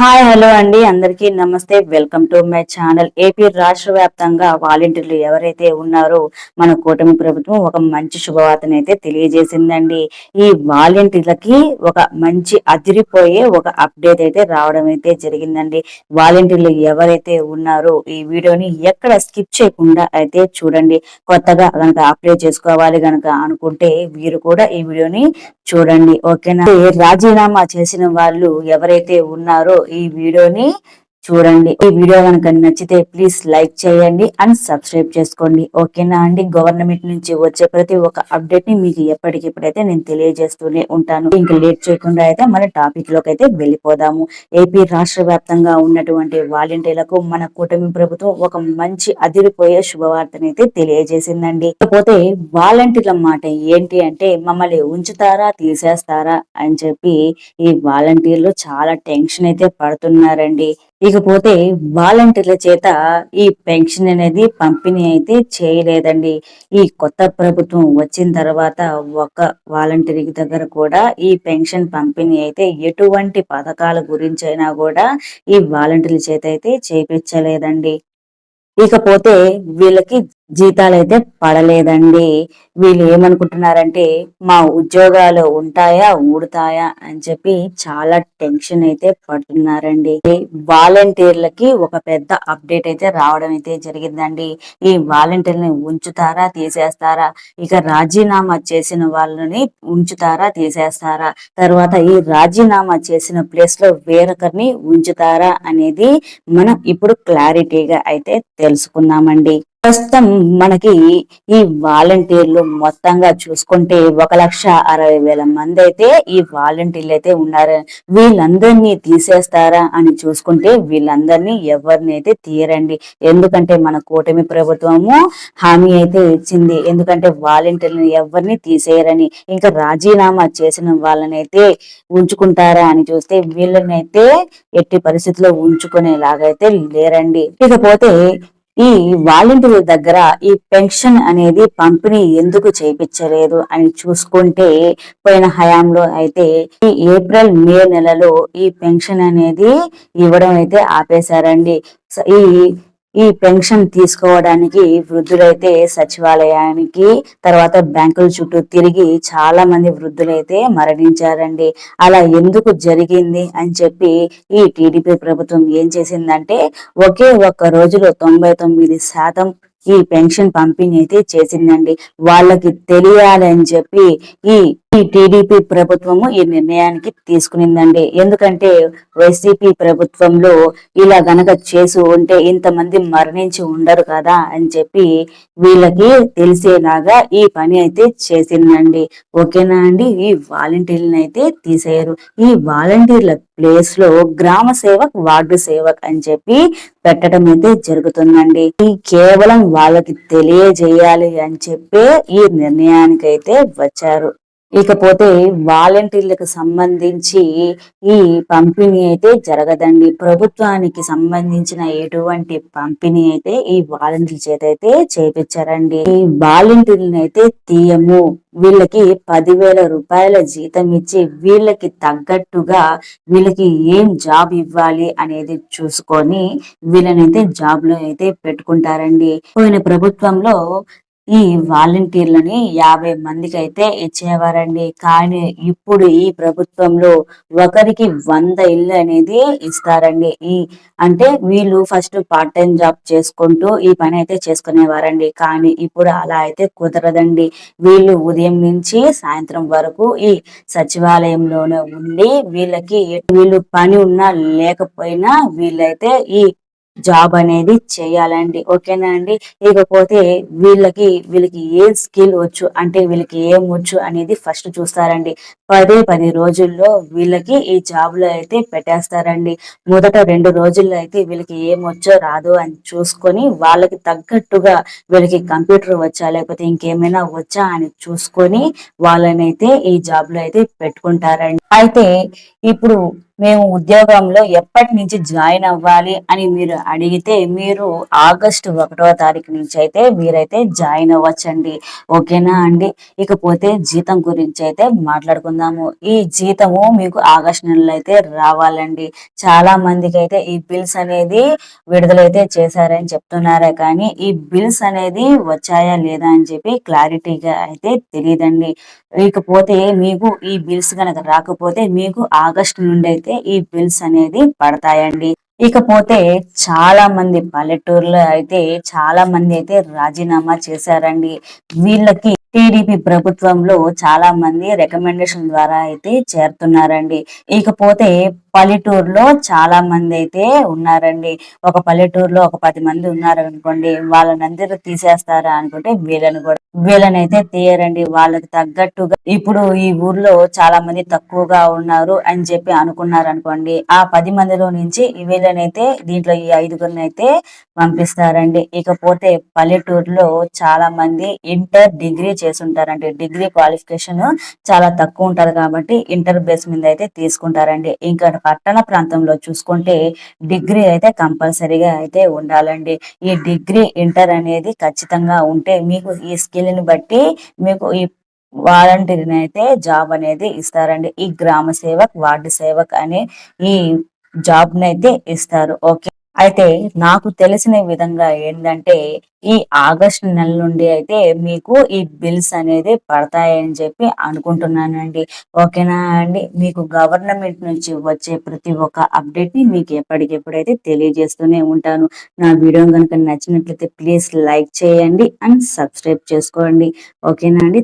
Hi hello అండి. అందరికీ నమస్తే. Welcome to my channel. AP రాష్ట్ర వ్యాప్తంగా వాలంటీర్లు ఎవరైతే ఉన్నారో మన కూటమి ప్రభుత్వం ఒక మంచి శుభవార్తను అయితే తెలియజేసిందండి. ఈ వాలంటీర్లకి ఒక మంచి అదిరిపోయే ఒక అప్డేట్ అయితే రావడం అయితే జరిగిందండి. వాలంటీర్లు ఎవరైతే ఉన్నారో ఈ వీడియోని ఎక్కడ స్కిప్ చేయకుండా అయితే చూడండి. కొత్తగా కనుక అప్డేట్ చేసుకోవాలి కనుక అనుకుంటే వీరు కూడా ఈ వీడియోని చూడండి. ఓకేనా? రాజీనామా చేసిన వాళ్ళు ఎవరైతే ఉన్నారో ఈ వీడియోని చూడండి. ఈ వీడియో కనుక నచ్చితే ప్లీజ్ లైక్ చేయండి అండ్ సబ్స్క్రైబ్ చేసుకోండి. ఓకేనా అండి? గవర్నమెంట్ నుంచి వచ్చే ప్రతి ఒక్క అప్డేట్ని మీకు ఎప్పటికిప్పుడైతే నేను తెలియజేస్తూనే ఉంటాను. ఇంకా లేట్ చేయకుండా అయితే మన టాపిక్లోకి అయితే వెళ్ళిపోదాము. ఏపీ రాష్ట్ర వ్యాప్తంగా ఉన్నటువంటి వాలంటీర్లకు మన కూటమి ప్రభుత్వం ఒక మంచి అదిరిపోయే శుభవార్తనైతే తెలియజేసిందండి. కాకపోతే వాలంటీర్ల మాట ఏంటి అంటే మమ్మల్ని ఉంచుతారా తీసేస్తారా అని చెప్పి ఈ వాలంటీర్లు చాలా టెన్షన్ అయితే పడుతున్నారండి. ఇకపోతే వాలంటీర్ల చేత ఈ పెన్షన్ అనేది పంపిణీ అయితే చేయలేదండి. ఈ కొత్త ప్రభుత్వం వచ్చిన తర్వాత ఒక వాలంటీర్ దగ్గర కూడా ఈ పెన్షన్ పంపిణీ అయితే ఎటువంటి పథకాల గురించి అయినా కూడా ఈ వాలంటీర్ల చేత అయితే చేపించలేదండి. ఇకపోతే వీళ్ళకి జీతాలు అయితే పడలేదండి. వీళ్ళు ఏమనుకుంటున్నారంటే మా ఉద్యోగాలు ఉంటాయా ఊడతాయా అని చెప్పి చాలా టెన్షన్ అయితే పడుతున్నారండి. వాలంటీర్లకి ఒక పెద్ద అప్డేట్ అయితే రావడం అయితే జరిగిందండి. ఈ వాలంటీర్ని ఉంచుతారా తీసేస్తారా? ఇక రాజీనామా చేసిన వాళ్ళని ఉంచుతారా తీసేస్తారా? తర్వాత ఈ రాజీనామా చేసిన ప్లేస్లో వేరొకరిని ఉంచుతారా అనేది మనం ఇప్పుడు క్లారిటీగా అయితే తెలుసుకుందామండి ప్రస్తుతం మనకి ఈ వాలంటీర్లు మొత్తంగా చూసుకుంటే ఒక లక్ష అరవై వేల మంది అయితే ఈ వాలంటీర్లు అయితే ఉన్నారు. వీళ్ళందరినీ తీసేస్తారా అని చూసుకుంటే వీళ్ళందరినీ ఎవరిని అయితే తీయరండి. ఎందుకంటే మన కూటమి ప్రభుత్వము హామీ అయితే ఇచ్చింది. ఎందుకంటే వాలంటీర్లను ఎవరిని తీసేయరని ఇంకా రాజీనామా చేసిన వాళ్ళని అయితే ఉంచుకుంటారా అని చూస్తే వీళ్ళనైతే ఎట్టి పరిస్థితుల్లో ఉంచుకునేలాగైతే లేరండి. ఇకపోతే ఈ వాలంటీర్ల దగ్గర ఈ పెన్షన్ అనేది పంపిణీ ఎందుకు చేపించలేదు అని చూసుకుంటే పోయిన హయాంలో అయితే ఈ ఏప్రిల్ మే నెలలో ఈ పెన్షన్ అనేది ఇవ్వడం అయితే ఆపేశారండి. ఈ ఈ పెన్షన్ తీసుకోవడానికి వృద్ధులైతే సచివాలయానికి తర్వాత బ్యాంకుల చుట్టూ తిరిగి చాలా మంది వృద్ధులైతే మరణించారండి. అలా ఎందుకు జరిగింది అని చెప్పి ఈ టీడీపీ ప్రభుత్వం ఏం చేసిందంటే ఒకే ఒక్క రోజులో తొంభై తొమ్మిది శాతం ఈ పెన్షన్ పంపిణీ అయితే చేసిందండి. వాళ్ళకి తెలియాలని చెప్పి ఈ ఈ టీడీపీ ప్రభుత్వము ఈ నిర్ణయానికి తీసుకునిందండి. ఎందుకంటే వైసీపీ ప్రభుత్వంలో ఇలా గనక చేసి ఉంటే ఇంతమంది మరణించి ఉండరు కదా అని చెప్పి వీళ్ళకి తెలిసేలాగా ఈ పని అయితే చేసిందండి. ఓకేనా అండి? ఈ వాలంటీర్లను అయితే తీసేయరు. ఈ వాలంటీర్ల ప్లేస్లో గ్రామ సేవక్ వార్డు సేవక్ అని చెప్పి పెట్టడం అయితే జరుగుతుందండి. ఈ కేవలం వాళ్ళకి తెలియజేయాలి అని చెప్పే ఈ నిర్ణయానికి అయితే వచ్చారు. ఇకపోతే వాలంటీర్లకు సంబంధించి ఈ పంపిణీ అయితే జరగదండి. ప్రభుత్వానికి సంబంధించిన ఎటువంటి పంపిణీ అయితే ఈ వాలంటీర్ చేత అయితే చేపించారండి. ఈ వాలంటీర్లను అయితే తీయము. వీళ్ళకి పదివేల రూపాయల జీతం ఇచ్చి వీళ్ళకి తగ్గట్టుగా వీళ్ళకి ఏం జాబ్ ఇవ్వాలి అనేది చూసుకొని వీళ్ళనైతే జాబ్లో అయితే పెట్టుకుంటారండి. పోయిన ప్రభుత్వంలో ఈ వాలంటీర్లని యాభై మందికి అయితే ఇచ్చేవారండి. కానీ ఇప్పుడు ఈ ప్రభుత్వంలో ఒకరికి వంద ఇల్లు అనేది ఇస్తారండి. ఈ అంటే వీళ్ళు ఫస్ట్ పార్ట్ టైం జాబ్ చేసుకుంటూ ఈ పని అయితే చేసుకునేవారండి. కానీ ఇప్పుడు అలా అయితే కుదరదండి. వీళ్ళు ఉదయం నుంచి సాయంత్రం వరకు ఈ సచివాలయంలోనే ఉండి వీళ్ళకి వీళ్ళు పని ఉన్నా లేకపోయినా వీళ్ళైతే ఈ జాబ్ అనేది చేయాలండి. ఓకేనా అండి? ఇకపోతే వీళ్ళకి వీళ్ళకి ఏ స్కిల్ వచ్చు అంటే వీళ్ళకి ఏం వచ్చు అనేది ఫస్ట్ చూస్తారండి. పదే పది రోజుల్లో వీళ్ళకి ఈ జాబ్లో అయితే పెట్టేస్తారండి. మొదట రెండు రోజుల్లో అయితే వీళ్ళకి ఏం వచ్చో రాదు అని చూసుకొని వాళ్ళకి తగ్గట్టుగా వీళ్ళకి కంప్యూటర్ వచ్చా లేకపోతే ఇంకేమైనా వచ్చా అని చూసుకొని వాళ్ళనైతే ఈ జాబ్లో అయితే పెట్టుకుంటారండి. అయితే ఇప్పుడు మేము ఉద్యోగంలో ఎప్పటి నుంచి జాయిన్ అవ్వాలి అని మీరు అడిగితే మీరు ఆగస్టు ఒకటో తారీఖు నుంచి అయితే మీరైతే జాయిన్ అవ్వచ్చండి. ఓకేనా అండి? ఇకపోతే జీతం గురించి అయితే మాట్లాడుకుందాము. ఈ జీతము మీకు ఆగస్టు నెలలో అయితే రావాలండి. చాలా మందికి అయితే ఈ బిల్స్ అనేది విడుదలైతే చేశారని చెప్తున్నారే కానీ ఈ బిల్స్ అనేది వచ్చాయా లేదా అని చెప్పి క్లారిటీగా అయితే తెలియదండి ఇకపోతే మీకు ఈ బిల్స్ కనుక రాకపోతే మీకు ఆగస్టు నుండి అయితే ఈ బిల్స్ అనేది పడతాయండి. ఇకపోతే చాలా మంది పల్లెటూరులో అయితే చాలా మంది అయితే రాజీనామా చేశారండి. వీళ్ళకి టీడీపీ ప్రభుత్వంలో చాలా మంది రికమెండేషన్ ద్వారా అయితే చేరుతున్నారండి. ఇకపోతే పల్లెటూరులో చాలా మంది అయితే ఉన్నారండి. ఒక పల్లెటూరులో ఒక పది మంది ఉన్నారు అనుకోండి వాళ్ళని అందరూ తీసేస్తారా అనుకుంటే వీళ్ళని కూడా వీళ్ళనైతే తీయరండి. వాళ్ళకి తగ్గట్టుగా ఇప్పుడు ఈ ఊర్లో చాలా మంది తక్కువగా ఉన్నారు అని చెప్పి అనుకున్నారు అనుకోండి ఆ పది మందిలో నుంచి వీళ్ళనైతే దీంట్లో ఈ ఐదుగురిని అయితే పంపిస్తారండి. ఇకపోతే పల్లెటూరులో చాలా మంది ఇంటర్ డిగ్రీ చేసుంటారండి. డిగ్రీ క్వాలిఫికేషన్ చాలా తక్కువ ఉంటారు కాబట్టి ఇంటర్ బేస్ మీద అయితే తీసుకుంటారండి. ఇంకా పట్టణ ప్రాంతంలో చూసుకుంటే డిగ్రీ అయితే కంపల్సరీగా అయితే ఉండాలండి. ఈ డిగ్రీ ఇంటర్ అనేది ఖచ్చితంగా ఉంటే మీకు ఈ స్కిల్ని బట్టి మీకు ఈ వాలంటీర్ని అయితే జాబ్ అనేది ఇస్తారండి. ఈ గ్రామ సేవక్ వార్డు సేవక్ అనే ఈ జాబ్ అయితే ఇస్తారు. ఓకే. అయితే నాకు తెలిసిన విధంగా ఏంటంటే ఈ ఆగస్ట్ నెల నుండి అయితే మీకు ఈ బిల్స్ అనేది పడతాయని చెప్పి అనుకుంటున్నానండి. ఓకేనా అండి? మీకు గవర్నమెంట్ నుంచి వచ్చే ప్రతి ఒక్క అప్డేట్ని మీకు ఎప్పటికెప్పుడైతే తెలియజేస్తూనే ఉంటాను. నా వీడియో కనుక నచ్చినట్లయితే ప్లీజ్ లైక్ చేయండి అండ్ సబ్స్క్రైబ్ చేసుకోండి. ఓకేనా అండి?